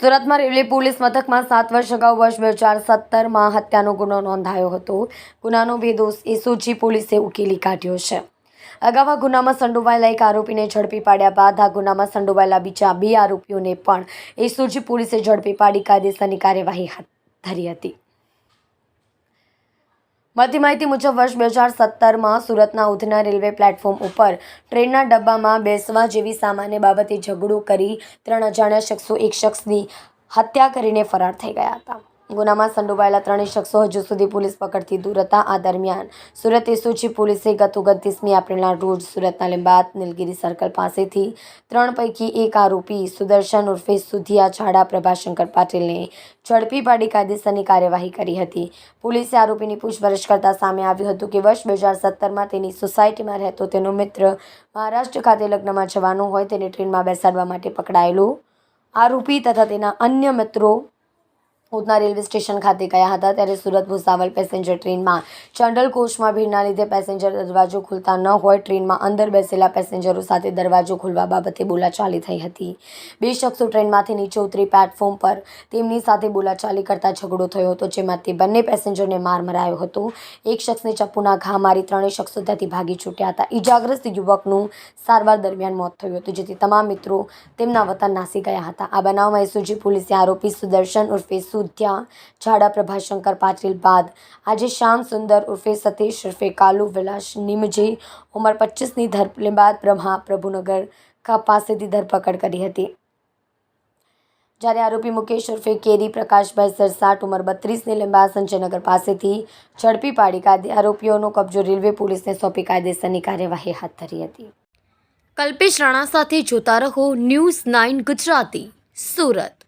સુરતમાં railway police મથકમાં સાત વર્ષ અગાઉ વર્ષ બે હજાર સત્તરમાં હત્યાનો ગુનો નોંધાયો હતો. ગુનાનો ભેદ એસઓજી પોલીસે ઉકેલી કાઢ્યો છે. અગાઉ આ ગુનામાં સંડોવાયેલા એક આરોપીને ઝડપી પાડ્યા બાદ આ ગુનામાં સંડોવાયેલા બીજા બે આરોપીઓને પણ એસઓજી પોલીસે ઝડપી પાડી કાયદેસરની કાર્યવાહી હાથ ધરી હતી. મળતી માહિતી મુજબ, વર્ષ બે હજાર સત્તરમાં સુરતના ઉધના રેલવે પ્લેટફોર્મ ઉપર ટ્રેનના ડબ્બામાં બેસવા જેવી સામાન્ય બાબતે ઝઘડો કરી ત્રણ અજાણ્યા શખ્સો એક શખ્સની હત્યા કરીને ફરાર થઈ ગયા હતા. ગુનામાં સંડોવાયેલા ત્રણેય શખ્સો હજુ સુધી પોલીસ પકડથી દૂર હતા. આ દરમિયાન સુરત એસઓજી પોલીસે ગત ઓગણત્રીસમી એપ્રિલના રોજ સુરતના લીંબાત નીલગિરી સર્કલ પાસેથી ત્રણ પૈકી એક આરોપી સુદર્શન ઉર્ફે સુધિયા છાડા પ્રભાશંકર પાટીલને ઝડપી પાડી કાયદેસરની કાર્યવાહી કરી હતી. પોલીસે આરોપીની પૂછપરછ કરતા સામે આવ્યું હતું કે વર્ષ બે હજાર સત્તરમાં તેની સોસાયટીમાં રહેતો તેનો મિત્ર મહારાષ્ટ્ર ખાતે લગ્નમાં જવાનું હોય તેને ટ્રેનમાં બેસાડવા માટે પકડાયેલો આરોપી તથા તેના અન્ય મિત્રો ઉધના રેલવે સ્ટેશન ખાતે ગયા હતા ત્યારે સુરત ભુસાવલ પેસેન્જર ટ્રેનમાં ચંડલ કોચમાં ભીડના લીધે પેસેન્જર દરવાજો ખુલતા ન હોય ટ્રેનમાં અંદર બેસેલા પેસેન્જરો સાથે દરવાજો ખોલવા બાબતે બોલાચાલી થઈ હતી. બે શખ્સો ટ્રેનમાંથી નીચે ઉતરી પ્લેટફોર્મ પર તેમની સાથે બોલાચાલી કરતા ઝઘડો થયો હતો, જેમાં તે બંને પેસેન્જરને માર મરાયો હતો. એક શખ્સને ચપ્પુના ઘા મારી ત્રણેય શખ્સો ત્યાંથી ભાગી છૂટ્યા હતા. ઈજાગ્રસ્ત યુવકનું સારવાર દરમિયાન મોત થયું હતું, જેથી તમામ મિત્રો તેમના વતન નાસી ગયા હતા. આ બનાવમાં એસઓજી, પોલીસે આરોપી સુદર્શન ઉર્ફે સુધ્યા ઝાડા પ્રભાશંકર પાટીલ બાદ. આજે શ્યામ સુંદર ઉર્ફે સતીશ ઉર્ફે કાલુ વિલાસ નિમજી ઉંમર પચીસની ધરપકડ બાદ બ્રહ્મા પ્રભુનગર કા પાસેથી ધરપકડ કરી હતી. જ્યારે આરોપી મુકેશ ઉર્ફે કેરી પ્રકાશભાઈ સરસાટ ઉંમર બત્રીસની લીંબા સંજયનગર પાસેથી ઝડપી પાડી કાયદે આરોપીઓનો કબજો રેલવે પોલીસને સોંપી કાયદેસરની કાર્યવાહી હાથ ધરી હતી. કલ્પેશ રાણા સાથે જોતા રહો ન્યૂઝ નાઇન ગુજરાતી, સુરત.